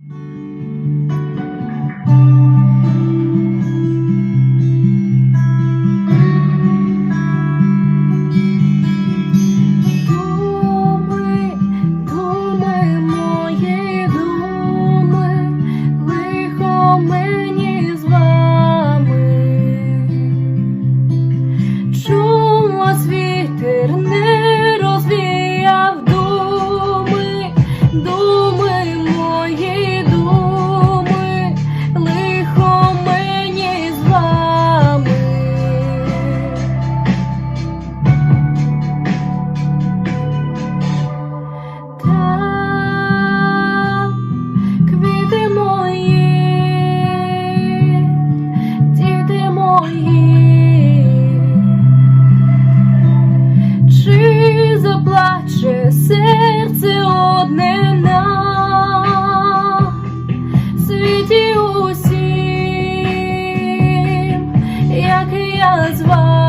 Mm-hmm. Світі усім, як я з вами.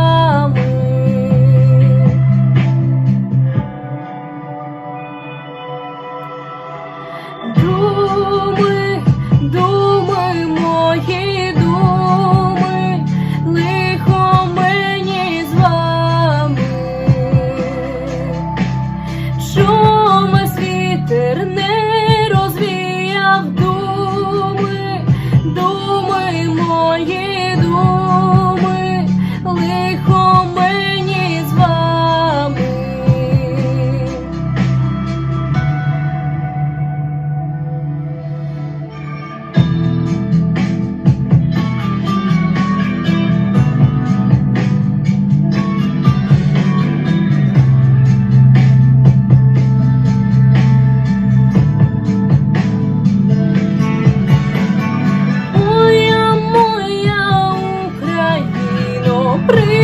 Really?